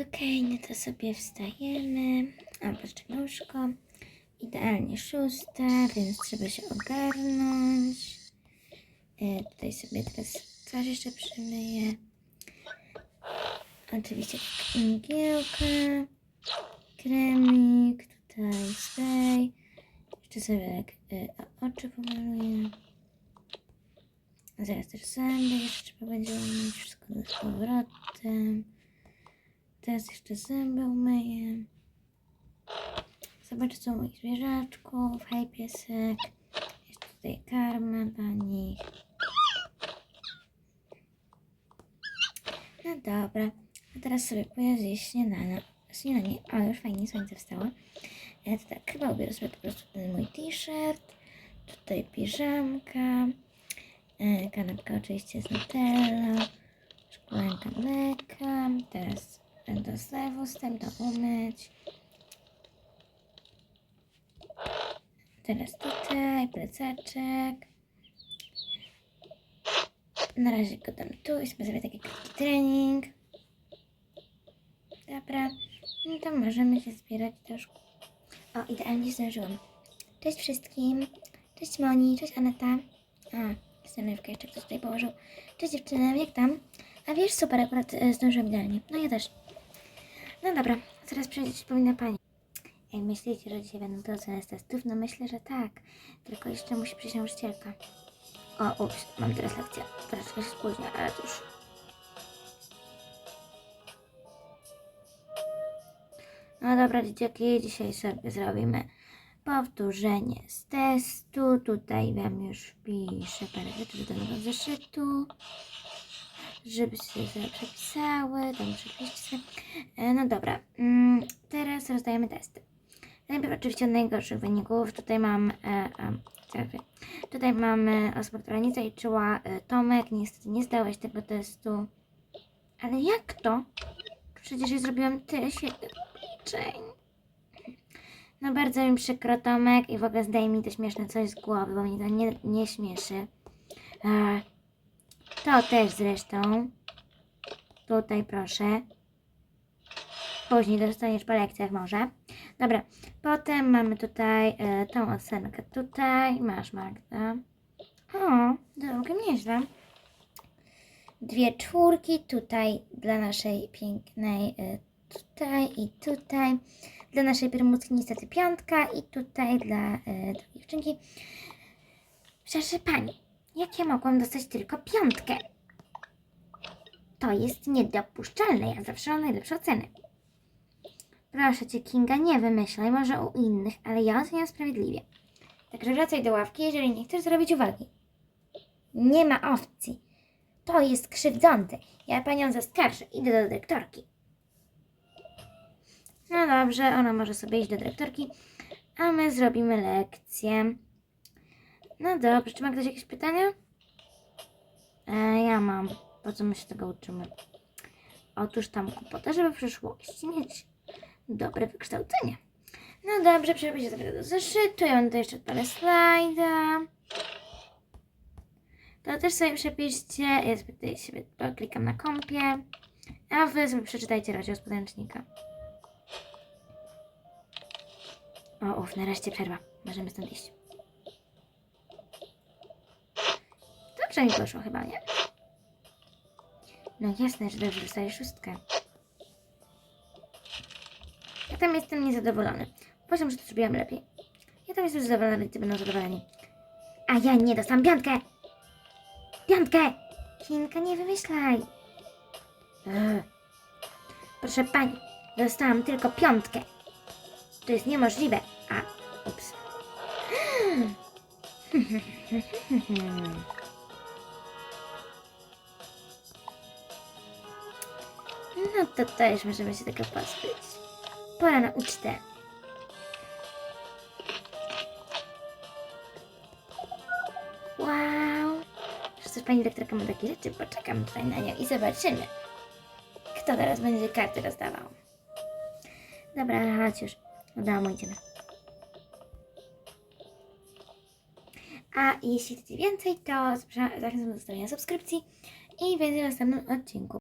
Okej, no to sobie wstajemy. A, patrzcie, łóżko. Idealnie szósta, więc trzeba się ogarnąć. E, tutaj sobie teraz twarz jeszcze przymyję. Oczywiście mgiełka, kremik, tutaj spray. Jeszcze sobie tak, e, oczy pomaluję. Zaraz też zęby jeszcze trzeba będzie umyć. Wszystko z powrotem. Teraz jeszcze zęby umyję. Zobaczę co moich zwierzaczków. Hej piesek. Jeszcze tutaj karma dla nich. No dobra. A teraz sobie pójdę zjeść śniadanie. Śniadanie. O, już fajnie, słońce wstało. Ja to tak chyba ubiorę sobie po prostu ten mój t-shirt. Tutaj piżamka. E, kanapka oczywiście z Nutella. Szklanka mleka. Teraz do zlewu, wstęp to umyć. Teraz tutaj plecaczek. Na razie go dam tu i sobie zrobię taki krótki trening. Dobra, no to możemy się zbierać do szkoły. O, idealnie zdążyłam. Cześć wszystkim. Cześć Moni, cześć Aneta. A, stanowkę jeszcze ktoś tutaj położył. Cześć dziewczyny, jak tam? A wiesz, super, akurat e, zdążyłam idealnie. No ja też. No dobra, zaraz przejść powinna pani. Ej, myślicie, że dzisiaj będą oceny z testów? No myślę, że tak. Tylko jeszcze musi przyjść nauczycielka. O, ups, mam teraz lekcję. Troszkę się spóźnię, ale już. No dobra, dzieciaki, dzisiaj sobie zrobimy powtórzenie z testu. Tutaj wam już wpiszę parę rzeczy do nowego zeszytu żeby się sobie przepisały, tam przepiszcie. E, No dobra, mm, teraz rozdajemy testy. Najpierw oczywiście od najgorszych wyników. Tutaj mam, e, e, tutaj mamy osobę, która nie zaliczyła. Tomek, niestety nie zdałeś tego testu. Ale jak to? Przecież ja zrobiłam tyle świetnych obliczeń. No bardzo mi przykro Tomek i w ogóle zdaj mi to śmieszne coś z głowy, bo mnie to nie, nie śmieszy. E, to też zresztą. Tutaj proszę. Później dostaniesz po lekcjach może. Dobra, potem mamy tutaj e, tą ocenkę. Tutaj masz Magda. O, całkiem nieźle. Dwie czwórki tutaj dla naszej pięknej, e, tutaj i tutaj. Dla naszej prymuski niestety piątka i tutaj dla e, dziewczynki. Proszę pani, jak ja mogłam dostać tylko piątkę? To jest niedopuszczalne. Ja zawsze mam najlepsze oceny. Proszę cię, Kinga, nie wymyślaj, może u innych, ale ja oceniam sprawiedliwie. Także wracaj do ławki, jeżeli nie chcesz zrobić uwagi. Nie ma opcji. To jest krzywdzące. Ja panią zaskarżę. Idę do dyrektorki. No dobrze, ona może sobie iść do dyrektorki, a my zrobimy lekcję. No dobrze, czy ma ktoś jakieś pytania? E, ja mam. Po co my się tego uczymy? Otóż tam kupota, żeby w przyszłości mieć dobre wykształcenie. No dobrze, przerobię się do zeszytu. Ja tutaj jeszcze parę slajda. To też sobie przepiszcie. Ja sobie tutaj sobie klikam na kompie. A wy sobie przeczytajcie rozdział z podręcznika. O, uf, nareszcie przerwa. Możemy stąd iść. Dobrze mi poszło chyba, nie? No jasne, że dobrze dostajesz szóstkę. Ja tam jestem niezadowolony. Uważam, że to zrobiłam lepiej. Ja tam jestem zadowolona, rodzice będą zadowoleni. A ja nie dostałam piątkę! Piątkę! Kinka, nie wymyślaj! Proszę pani, dostałam tylko piątkę. To jest niemożliwe. A, ups. No to też możemy się tego pozbyć. Pora na ucztę. Wow! Przecież pani dyrektorka ma takie rzeczy, poczekam tutaj na nią i zobaczymy, kto teraz będzie karty rozdawał. Dobra, chodź już. Do domu idziemy. A jeśli chcecie więcej, to zapraszam do zostawienia subskrypcji i więcej w następnym odcinku.